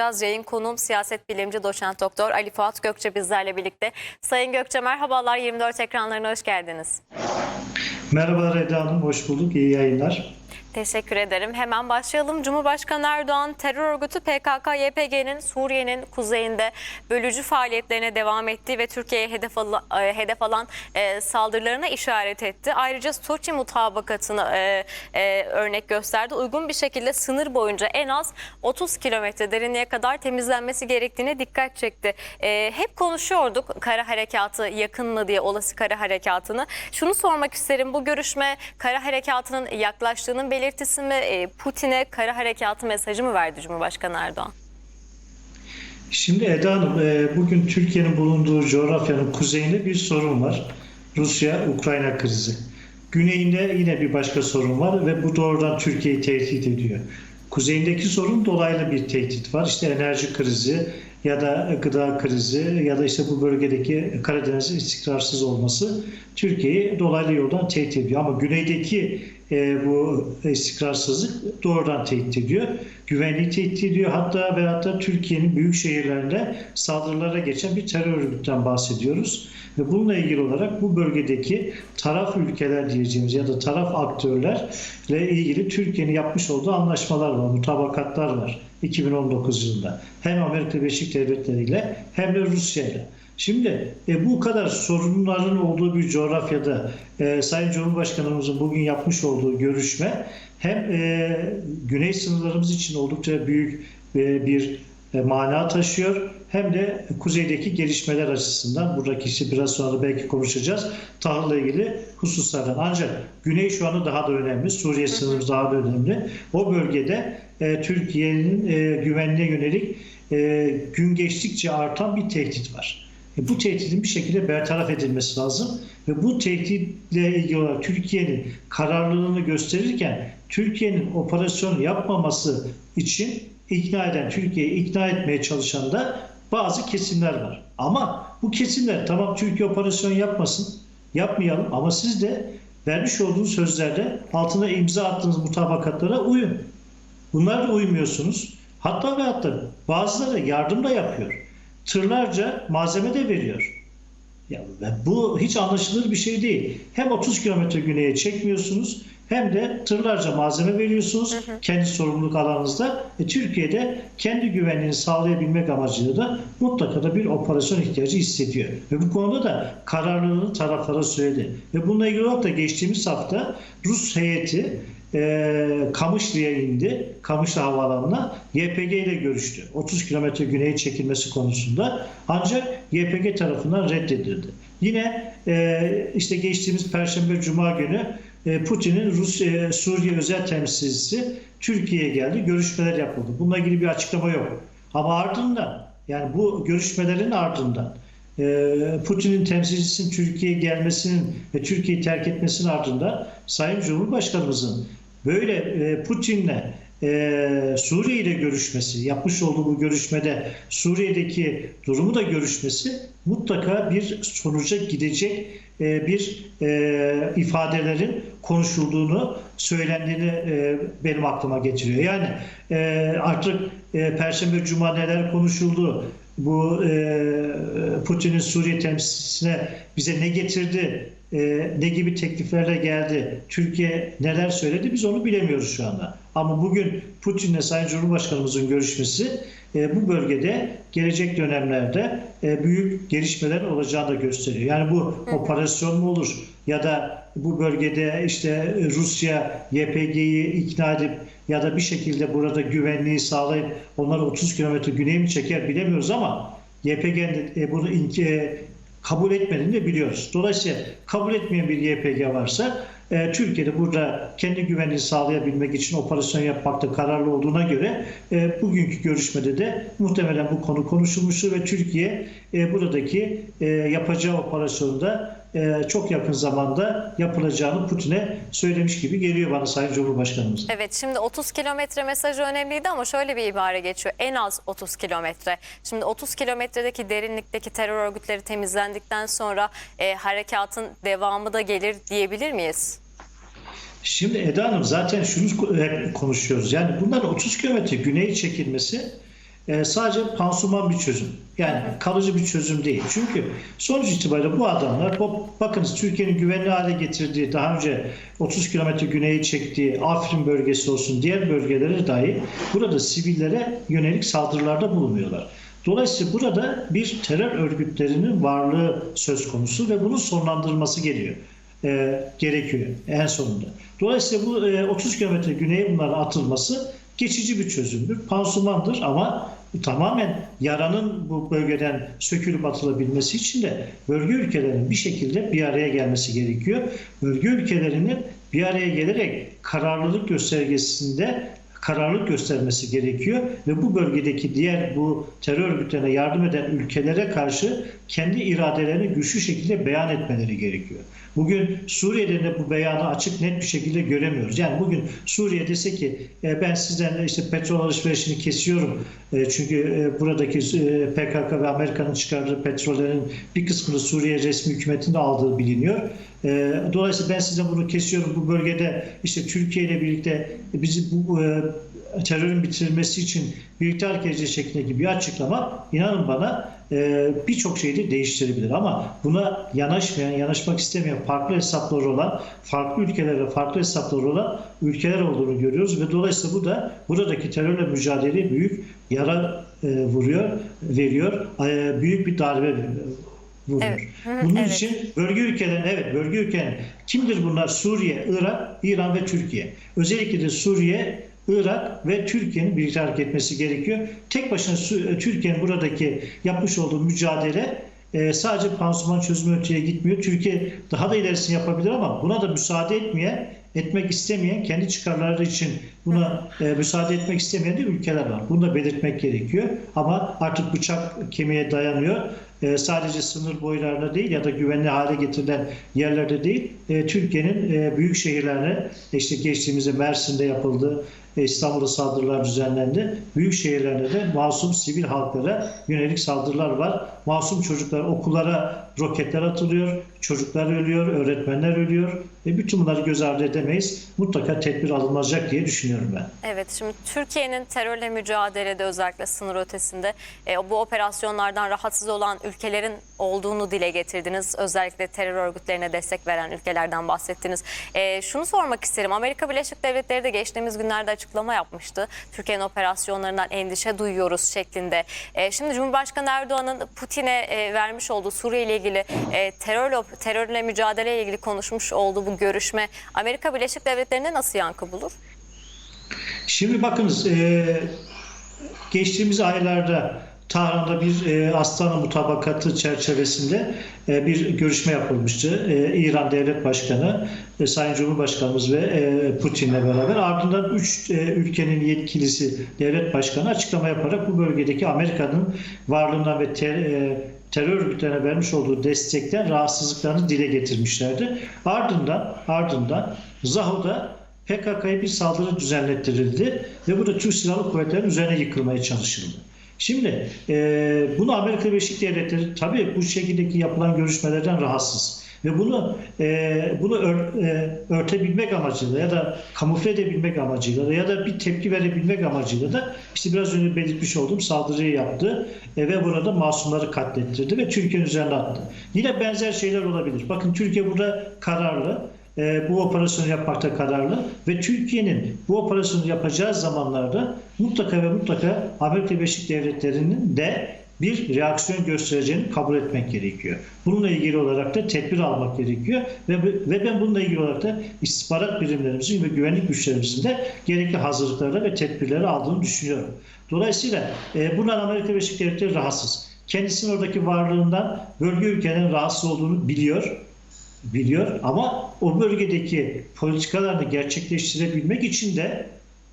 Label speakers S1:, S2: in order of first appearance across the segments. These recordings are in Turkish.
S1: Biraz yayın konuğum siyaset bilimci doçent doktor Ali Fuat Gökçe bizlerle birlikte. Sayın Gökçe merhabalar 24 ekranlarına hoş geldiniz.
S2: Merhaba Reda Hanım, hoş bulduk. İyi yayınlar.
S1: Teşekkür ederim. Hemen başlayalım. Cumhurbaşkanı Erdoğan terör örgütü PKK-YPG'nin Suriye'nin kuzeyinde bölücü faaliyetlerine devam ettiği ve Türkiye'ye hedef, al- e, hedef alan e, saldırılarına işaret etti. Ayrıca Soçi mutabakatını e, e, örnek gösterdi. Uygun bir şekilde sınır boyunca en az 30 kilometre derinliğe kadar temizlenmesi gerektiğine dikkat çekti. E, hep konuşuyorduk kara harekatı yakın mı diye olası kara harekatını. Şunu sormak isterim. Bu görüşme kara harekatının yaklaştığının belirtisi mi? E, Putin'e kara harekatı mesajı mı verdi Cumhurbaşkanı Erdoğan?
S2: Şimdi Eda Hanım, e, bugün Türkiye'nin bulunduğu coğrafyanın kuzeyinde bir sorun var. Rusya-Ukrayna krizi. Güneyinde yine bir başka sorun var ve bu doğrudan Türkiye'yi tehdit ediyor. Kuzeyindeki sorun dolaylı bir tehdit var. İşte enerji krizi ya da gıda krizi ya da işte bu bölgedeki Karadeniz'in istikrarsız olması Türkiye'yi dolaylı yoldan tehdit ediyor. Ama güneydeki e, bu istikrarsızlık doğrudan tehdit ediyor. Güvenliği tehdit ediyor. Hatta ve hatta Türkiye'nin büyük şehirlerinde saldırılara geçen bir terör örgütünden bahsediyoruz. Ve bununla ilgili olarak bu bölgedeki taraf ülkeler diyeceğimiz ya da taraf aktörlerle ilgili Türkiye'nin yapmış olduğu anlaşmalar var, mutabakatlar var 2019 yılında. Hem Amerika Birleşik Devletleri ile hem de Rusya ile. Şimdi e, bu kadar sorunların olduğu bir coğrafyada e, Sayın Cumhurbaşkanımızın bugün yapmış olduğu görüşme hem e, güney sınırlarımız için oldukça büyük e, bir e, mana taşıyor hem de kuzeydeki gelişmeler açısından buradaki işte biraz sonra belki konuşacağız tahılla ilgili hususlardan. Ancak güney şu anda daha da önemli. Suriye sınırımız daha da önemli. O bölgede e, Türkiye'nin e, güvenliğe yönelik e, gün geçtikçe artan bir tehdit var. E, Bu tehditin bir şekilde bertaraf edilmesi lazım ve bu tehditle ilgili olarak Türkiye'nin kararlılığını gösterirken Türkiye'nin operasyon yapmaması için ikna eden, Türkiye'yi ikna etmeye çalışan da bazı kesimler var. Ama bu kesimler tamam Türkiye operasyon yapmasın, yapmayalım ama siz de vermiş olduğunuz sözlerde altına imza attığınız mutabakatlara uyun. Bunlar da uymuyorsunuz. Hatta ve hatta bazıları yardım da yapıyor. Tırlarca malzeme de veriyor. Ya bu hiç anlaşılır bir şey değil. Hem 30 kilometre güneye çekmiyorsunuz hem de tırlarca malzeme veriyorsunuz kendi sorumluluk alanınızda. E, Türkiye'de kendi güvenliğini sağlayabilmek amacıyla da mutlaka da bir operasyon ihtiyacı hissediyor. Ve bu konuda da kararlılığını taraflara söyledi. Ve bununla ilgili olarak da geçtiğimiz hafta Rus heyeti e, Kamışlı'ya indi. Kamışlı Havaalanı'na YPG ile görüştü. 30 kilometre güneye çekilmesi konusunda. Ancak YPG tarafından reddedildi. Yine e, işte geçtiğimiz Perşembe Cuma günü e, Putin'in Rus e, özel temsilcisi Türkiye'ye geldi. Görüşmeler yapıldı. Bununla ilgili bir açıklama yok. Ama ardından yani bu görüşmelerin ardından e, Putin'in temsilcisinin Türkiye'ye gelmesinin ve Türkiye'yi terk etmesinin ardından Sayın Cumhurbaşkanımızın böyle e, Putin'le e, Suriye ile görüşmesi, yapmış olduğu bu görüşmede Suriye'deki durumu da görüşmesi mutlaka bir sonuca gidecek e, bir e, ifadelerin konuşulduğunu, söylendiğini benim aklıma getiriyor. Yani artık Perşembe Cuma neler konuşuldu, bu Putin'in Suriye temsilcisine bize ne getirdi, e, ne gibi tekliflerle geldi, Türkiye neler söyledi biz onu bilemiyoruz şu anda. Ama bugün Putin'le Sayın Cumhurbaşkanımızın görüşmesi e, bu bölgede gelecek dönemlerde e, büyük gelişmeler olacağını da gösteriyor. Yani bu operasyon mu olur ya da bu bölgede işte Rusya YPG'yi ikna edip ya da bir şekilde burada güvenliği sağlayıp onları 30 kilometre güneye mi çeker bilemiyoruz ama YPG'nin e, bunu kabul etmediğini de biliyoruz. Dolayısıyla kabul etmeyen bir YPG varsa e, Türkiye'de burada kendi güvenliğini sağlayabilmek için operasyon yapmakta kararlı olduğuna göre e, bugünkü görüşmede de muhtemelen bu konu konuşulmuştur ve Türkiye e, buradaki e, yapacağı operasyonda çok yakın zamanda yapılacağını Putin'e söylemiş gibi geliyor bana Sayın Cumhurbaşkanımız.
S1: Evet şimdi 30 kilometre mesajı önemliydi ama şöyle bir ibare geçiyor. En az 30 kilometre. Şimdi 30 kilometredeki derinlikteki terör örgütleri temizlendikten sonra e, harekatın devamı da gelir diyebilir miyiz?
S2: Şimdi Eda Hanım zaten şunu hep konuşuyoruz. Yani bunların 30 kilometre güneye çekilmesi e, sadece pansuman bir çözüm. Yani kalıcı bir çözüm değil. Çünkü sonuç itibariyle bu adamlar bakınız Türkiye'nin güvenli hale getirdiği daha önce 30 kilometre güneye çektiği Afrin bölgesi olsun diğer bölgelere dahi burada sivillere yönelik saldırılarda bulunuyorlar. Dolayısıyla burada bir terör örgütlerinin varlığı söz konusu ve bunun sonlandırılması geliyor. E, gerekiyor en sonunda. Dolayısıyla bu e, 30 kilometre güneye bunların atılması geçici bir çözümdür. Pansumandır ama tamamen yaranın bu bölgeden sökülüp atılabilmesi için de bölge ülkelerinin bir şekilde bir araya gelmesi gerekiyor. Bölge ülkelerinin bir araya gelerek kararlılık göstergesinde kararlılık göstermesi gerekiyor ve bu bölgedeki diğer bu terör örgütlerine yardım eden ülkelere karşı kendi iradelerini güçlü şekilde beyan etmeleri gerekiyor. Bugün Suriye'de de bu beyanı açık net bir şekilde göremiyoruz. Yani bugün Suriye dese ki e, ben sizden işte petrol alışverişini kesiyorum e, çünkü e, buradaki e, PKK ve Amerika'nın çıkardığı petrollerin bir kısmını Suriye resmi hükümetinde aldığı biliniyor. E, dolayısıyla ben size bunu kesiyorum. Bu bölgede işte Türkiye ile birlikte bizi bu e, terörün bitirilmesi için birlikte hareket edeceğiz şeklindeki bir açıklama inanın bana e, birçok şeyi de değiştirebilir. Ama buna yanaşmayan, yanaşmak istemeyen, farklı hesapları olan, farklı ülkelere farklı hesapları olan ülkeler olduğunu görüyoruz ve dolayısıyla bu da buradaki terörle mücadeleye büyük yara e, vuruyor, veriyor, e, büyük bir darbe vuruyor.
S1: Evet.
S2: Bunun
S1: evet.
S2: için bölge ülkelerin, evet bölge ülkelerin kimdir bunlar? Suriye, Irak, İran ve Türkiye. Özellikle de Suriye, Irak ve Türkiye'nin birlikte hareket etmesi gerekiyor. Tek başına Türkiye'nin buradaki yapmış olduğu mücadele e, sadece pansuman çözümü öteye gitmiyor. Türkiye daha da ilerisini yapabilir ama buna da müsaade etmeyen, etmek istemeyen, kendi çıkarları için buna e, müsaade etmek istemeyen de ülkeler var. Bunu da belirtmek gerekiyor. Ama artık bıçak kemiğe dayanıyor. E, sadece sınır boylarında değil ya da güvenli hale getirilen yerlerde değil, e, Türkiye'nin e, büyük şehirlerine işte geçtiğimizde Mersin'de yapıldı, İstanbul'da saldırılar düzenlendi. Büyük şehirlerde de masum sivil halklara yönelik saldırılar var. Masum çocuklar okullara roketler atılıyor, çocuklar ölüyor, öğretmenler ölüyor. E, bütün bunları göz ardı edemeyiz. Mutlaka tedbir alınacak diye düşünüyorum ben.
S1: Evet şimdi Türkiye'nin terörle mücadelede özellikle sınır ötesinde e, bu operasyonlardan rahatsız olan ülkelerin olduğunu dile getirdiniz. Özellikle terör örgütlerine destek veren ülkelerden bahsettiniz. E, şunu sormak isterim. Amerika Birleşik Devletleri de geçtiğimiz günlerde açıklama yapmıştı. Türkiye'nin operasyonlarından endişe duyuyoruz şeklinde. E, şimdi Cumhurbaşkanı Erdoğan'ın Putin'e e, vermiş olduğu Suriye ile ilgili e, terörle, terörle mücadele ilgili konuşmuş olduğu bu görüşme Amerika Birleşik Devletleri'nde nasıl yankı bulur?
S2: Şimdi bakınız e, geçtiğimiz aylarda Tahran'da bir e, Astana mutabakatı çerçevesinde e, bir görüşme yapılmıştı. E, İran Devlet Başkanı, e, Sayın Cumhurbaşkanımız ve e, Putin'le beraber ardından üç e, ülkenin yetkilisi devlet başkanı açıklama yaparak bu bölgedeki Amerika'nın varlığından ve ter, e, terör örgütlerine vermiş olduğu destekten rahatsızlıklarını dile getirmişlerdi. Ardından ardından Zaho'da PKK'ya bir saldırı düzenlettirildi ve bu da Türk Silahlı Kuvvetleri'nin üzerine yıkılmaya çalışıldı. Şimdi e, bunu Amerika Birleşik Devletleri tabii bu şekildeki yapılan görüşmelerden rahatsız ve bunu e, bunu ör- e, örtebilmek amacıyla ya da kamufle edebilmek amacıyla ya da bir tepki verebilmek amacıyla da işte biraz önce belirtmiş olduğum saldırıyı yaptı e, ve burada masumları katlettirdi ve Türkiye'nin üzerine attı. Yine benzer şeyler olabilir. Bakın Türkiye burada kararlı e, bu operasyonu yapmakta kararlı ve Türkiye'nin bu operasyonu yapacağı zamanlarda mutlaka ve mutlaka Amerika Birleşik Devletleri'nin de bir reaksiyon göstereceğini kabul etmek gerekiyor. Bununla ilgili olarak da tedbir almak gerekiyor ve, ve ben bununla ilgili olarak da istihbarat birimlerimizin ve güvenlik güçlerimizin de gerekli hazırlıkları ve tedbirleri aldığını düşünüyorum. Dolayısıyla e, bundan Amerika Birleşik Devletleri rahatsız. Kendisinin oradaki varlığından bölge ülkelerin rahatsız olduğunu biliyor biliyor ama o bölgedeki politikalarını gerçekleştirebilmek için de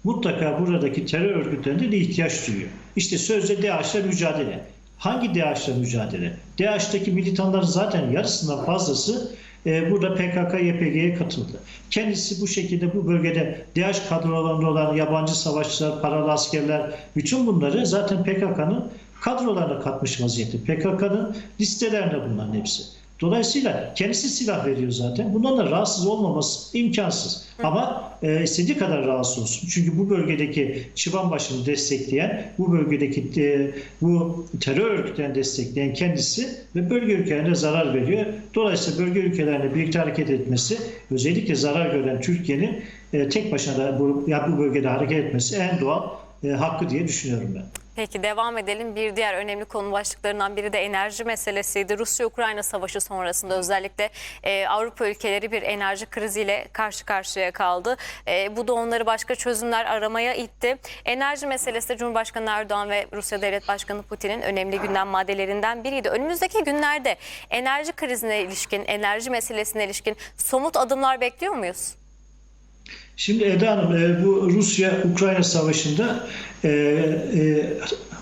S2: mutlaka buradaki terör örgütlerinde de ihtiyaç duyuyor. İşte sözde DAEŞ'le mücadele. Hangi DAEŞ'le mücadele? DAEŞ'teki militanların zaten yarısından fazlası e, burada PKK, YPG'ye katıldı. Kendisi bu şekilde bu bölgede DAEŞ kadrolarında olan yabancı savaşçılar, paralı askerler, bütün bunları zaten PKK'nın kadrolarına katmış vaziyette. PKK'nın listelerinde bunların hepsi. Dolayısıyla kendisi silah veriyor zaten. Bundan da rahatsız olmaması imkansız. Ama e, istediği kadar rahatsız olsun. Çünkü bu bölgedeki Çıbanbaşı'nı destekleyen, bu bölgedeki e, bu terör örgütlerini destekleyen kendisi ve bölge ülkelerine zarar veriyor. Dolayısıyla bölge ülkelerine birlikte hareket etmesi, özellikle zarar gören Türkiye'nin e, tek başına da bu, ya bu bölgede hareket etmesi en doğal e, hakkı diye düşünüyorum ben.
S1: Peki devam edelim. Bir diğer önemli konu başlıklarından biri de enerji meselesiydi. Rusya-Ukrayna savaşı sonrasında özellikle e, Avrupa ülkeleri bir enerji kriziyle karşı karşıya kaldı. E, bu da onları başka çözümler aramaya itti. Enerji meselesi de Cumhurbaşkanı Erdoğan ve Rusya Devlet Başkanı Putin'in önemli gündem maddelerinden biriydi. Önümüzdeki günlerde enerji krizine ilişkin, enerji meselesine ilişkin somut adımlar bekliyor muyuz?
S2: Şimdi Eda Hanım e, bu Rusya-Ukrayna savaşında e, e,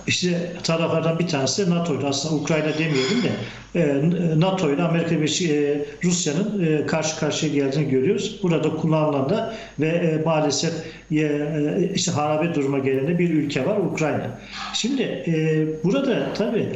S2: işte taraflardan bir tanesi de NATO'ydu. Aslında Ukrayna demeyelim de NATO ile Amerika Birleşik Rusya'nın karşı karşıya geldiğini görüyoruz. Burada kullanılan da ve maalesef işte harabe duruma gelen bir ülke var Ukrayna. Şimdi burada tabii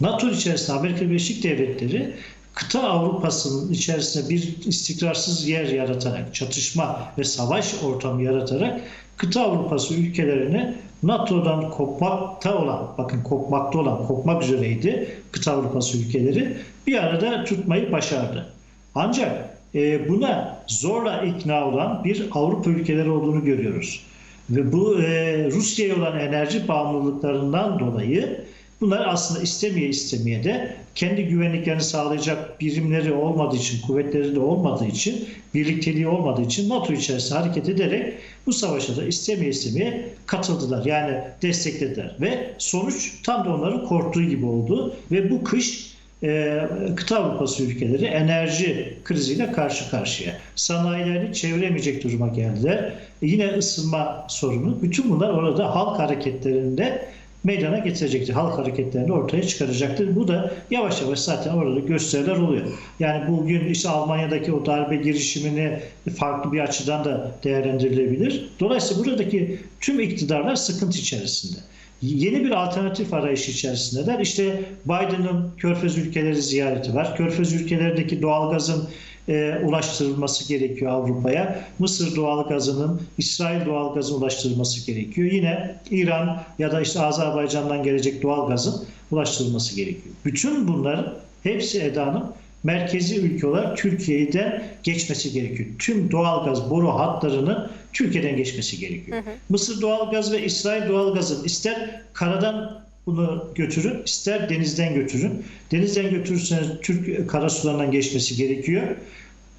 S2: NATO içerisinde Amerika Birleşik Devletleri kıta Avrupa'sının içerisinde bir istikrarsız yer yaratarak, çatışma ve savaş ortamı yaratarak kıta Avrupası ülkelerine NATO'dan kopmakta olan, bakın kopmakta olan, kopmak üzereydi kıta Avrupası ülkeleri bir arada tutmayı başardı. Ancak e, buna zorla ikna olan bir Avrupa ülkeleri olduğunu görüyoruz. Ve bu e, Rusya'ya olan enerji bağımlılıklarından dolayı Bunlar aslında istemeye istemeye de kendi güvenliklerini sağlayacak birimleri olmadığı için, kuvvetleri de olmadığı için, birlikteliği olmadığı için NATO içerisinde hareket ederek bu savaşa da istemeye istemeye katıldılar. Yani desteklediler. Ve sonuç tam da onların korktuğu gibi oldu. Ve bu kış e, kıta Avrupası ülkeleri enerji kriziyle karşı karşıya. Sanayilerini çeviremeyecek duruma geldiler. E, yine ısınma sorunu. Bütün bunlar orada halk hareketlerinde meydana getirecektir. Halk hareketlerini ortaya çıkaracaktır. Bu da yavaş yavaş zaten orada gösteriler oluyor. Yani bugün işte Almanya'daki o darbe girişimini farklı bir açıdan da değerlendirilebilir. Dolayısıyla buradaki tüm iktidarlar sıkıntı içerisinde. Yeni bir alternatif arayış içerisindeler. İşte Biden'ın Körfez ülkeleri ziyareti var. Körfez ülkelerindeki doğalgazın e, ulaştırılması gerekiyor Avrupa'ya. Mısır doğalgazının İsrail doğalgazına ulaştırılması gerekiyor. Yine İran ya da işte Azerbaycan'dan gelecek doğalgazın ulaştırılması gerekiyor. Bütün bunların hepsi Eda Hanım merkezi ülke olarak Türkiye'den geçmesi gerekiyor. Tüm doğalgaz boru hatlarının Türkiye'den geçmesi gerekiyor. Hı hı. Mısır doğalgaz ve İsrail doğalgazın ister karadan bunu götürün, ister denizden götürün. Denizden götürürseniz Türk karasularından geçmesi gerekiyor.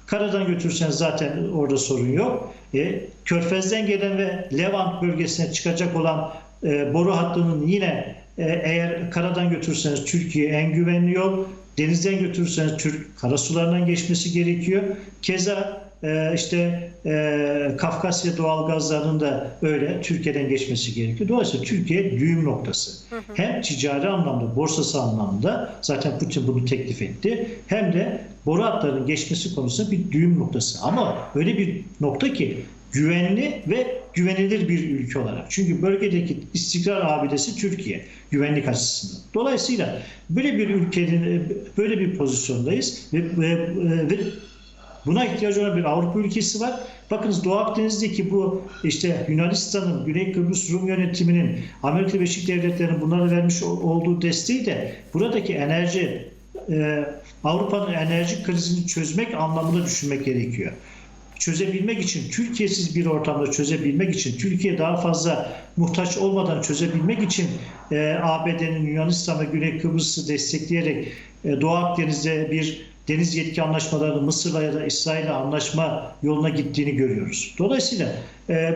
S2: Karadan götürürseniz zaten orada sorun yok. E, Körfez'den gelen ve Levant bölgesine çıkacak olan e, boru hattının yine e, eğer karadan götürürseniz Türkiye en güvenli yol. Denizden götürürseniz Türk karasularından geçmesi gerekiyor. Keza e, işte e, Kafkasya doğalgazlarının da öyle Türkiye'den geçmesi gerekiyor. Dolayısıyla Türkiye düğüm noktası. Hı hı. Hem ticari anlamda, borsası anlamda zaten Putin bunu teklif etti. Hem de boru hatlarının geçmesi konusunda bir düğüm noktası. Ama öyle bir nokta ki güvenli ve güvenilir bir ülke olarak. Çünkü bölgedeki istikrar abidesi Türkiye güvenlik açısından. Dolayısıyla böyle bir ülkenin böyle bir pozisyondayız ve, ve, ve Buna ihtiyacı olan bir Avrupa ülkesi var. Bakınız Doğu Akdeniz'deki bu işte Yunanistan'ın, Güney Kıbrıs Rum yönetiminin, Amerika Birleşik Devletleri'nin bunlara vermiş olduğu desteği de buradaki enerji, e, Avrupa'nın enerji krizini çözmek anlamında düşünmek gerekiyor. Çözebilmek için, Türkiye'siz bir ortamda çözebilmek için, Türkiye daha fazla muhtaç olmadan çözebilmek için e, ABD'nin Yunanistan Güney Kıbrıs'ı destekleyerek e, Doğu Akdeniz'de bir deniz yetki anlaşmalarını Mısır'la ya da İsrail'le anlaşma yoluna gittiğini görüyoruz. Dolayısıyla e,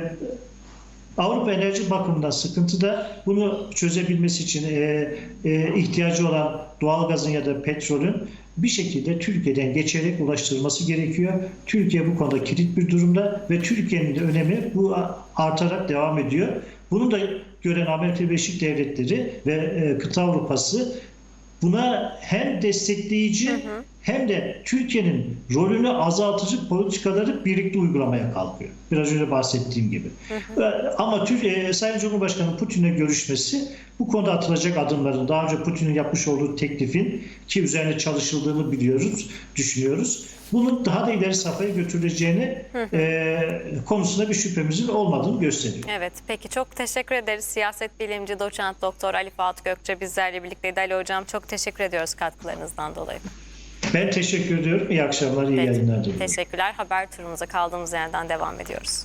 S2: Avrupa enerji bakımından sıkıntıda bunu çözebilmesi için e, e, ihtiyacı olan doğalgazın ya da petrolün bir şekilde Türkiye'den geçerek ulaştırılması gerekiyor. Türkiye bu konuda kilit bir durumda ve Türkiye'nin de önemi bu artarak devam ediyor. Bunu da gören Amerika Birleşik Devletleri ve e, kıta Avrupası buna hem destekleyici hı hı. Hem de Türkiye'nin rolünü azaltıcı politikaları birlikte uygulamaya kalkıyor. Biraz önce bahsettiğim gibi. Hı hı. Ama Türkiye, Sayın Cumhurbaşkanı Putin'le görüşmesi bu konuda atılacak adımların daha önce Putin'in yapmış olduğu teklifin ki üzerine çalışıldığını biliyoruz, düşünüyoruz. Bunun daha da ileri safhaya götürüleceğini e, konusunda bir şüphemizin olmadığını gösteriyor.
S1: Evet, peki çok teşekkür ederiz. Siyaset bilimci doçent doktor Ali Fuat Gökçe bizlerle birlikteydi. Ali Hocam çok teşekkür ediyoruz katkılarınızdan dolayı.
S2: Ben teşekkür ediyorum. İyi akşamlar, iyi
S1: Peki,
S2: yayınlar diliyorum.
S1: Teşekkürler. Haber turumuza kaldığımız yerden devam ediyoruz.